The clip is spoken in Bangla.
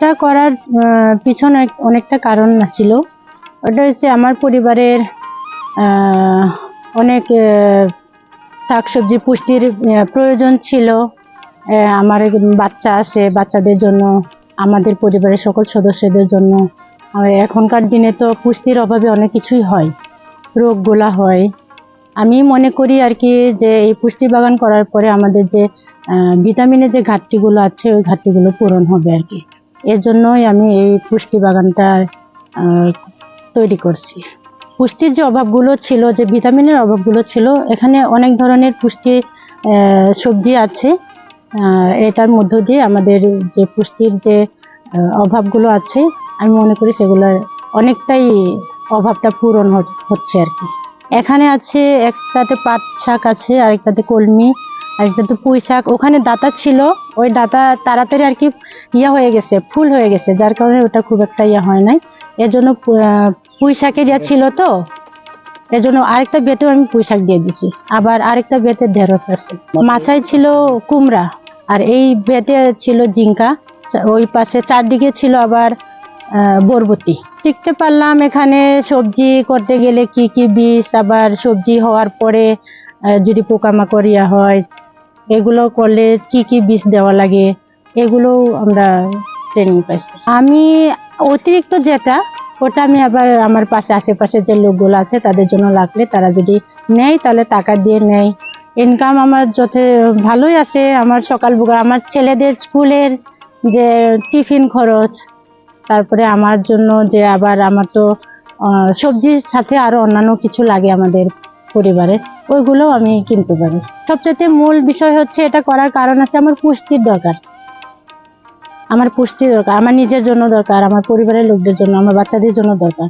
এটা করার পিছনে অনেকটা কারণ ছিল। ওটা হচ্ছে আমার পরিবারের অনেক শাকসবজি পুষ্টির প্রয়োজন ছিল। আমার বাচ্চা আছে, বাচ্চাদের জন্য, আমাদের পরিবারের সকল সদস্যদের জন্য। এখনকার দিনে তো পুষ্টির অভাবে অনেক কিছুই হয়, রোগগুলা হয়। আমি মনে করি আর কি যে, এই পুষ্টি বাগান করার পরে আমাদের যে ভিটামিনের যে ঘাটতিগুলো আছে, ওই ঘাটতিগুলো পূরণ হবে আর কি। এর জন্যই আমি এই পুষ্টি বাগানটা তৈরি করছি। পুষ্টির যে অভাবগুলো ছিল, যে ভিটামিনের অভাবগুলো ছিল, এখানে অনেক ধরনের পুষ্টি সবজি আছে। এটার মধ্য দিয়ে আমাদের যে পুষ্টির যে অভাবগুলো আছে, আমি মনে করি সেগুলোর অনেকটাই অভাবটা পূরণ হচ্ছে আর কি। এখানে আছে একটাতে পাট শাক আছে, আরেকটাতে কলমি আরেকটাতে পুঁই শাক। ওখানে ডাটা ছিল ওই ডাটা তাড়াতাড়ি আর কি ইয়া হয়ে গেছে ফুল হয়ে গেছে যার কারণে ওটা খুব একটা ইয়া হয় নাই। এর জন্য পুঁই শাকের ইয়া ছিল তো এর জন্য আরেকটা বেতেও আমি পুঁই শাক দিয়ে দিছি। আবার আরেকটা বেতে ঢেঁড়স আছে। মাছায় ছিল কুমড়া আর এই বেটে ছিল জিঙ্কা ওই পাশে চারদিকে ছিল আবার আহ, বরবটি। শিখতে পারলাম এখানে সবজি করতে গেলে কি কি বীজ আবার সবজি হওয়ার পরে যদি পোকামাকড় ইয়া হয় এগুলো করলে কি কি বীজ দেওয়া লাগে এগুলো আমরা ট্রেনিং পাইছি। আমি অতিরিক্ত যেটা, ওটা আমি আবার আমার পাশে, আশেপাশে যে লোকগুলো আছে, তাদের জন্য লাগলে তারা যদি নেয়, তাহলে টাকা দিয়ে নেয়। ইনকাম আমার যথে ভালোই আছে, আমার সকাল আমার ছেলেদের স্কুলের যে টিফিন খরচ, তারপরে আমার জন্য যে আবার আমার তো সবজির সাথে আরও অন্যান্য কিছু লাগে আমাদের। পরিবারে ওইগুলো আমি কিনতে পারি। সবচেয়ে মূল বিষয় হচ্ছে এটা করার কারণ আছে আমার পুষ্টির দরকার। আমার পুষ্টি দরকার, আমার নিজের জন্য দরকার, আমার পরিবারের লোকদের জন্য, আমার বাচ্চাদের জন্য দরকার।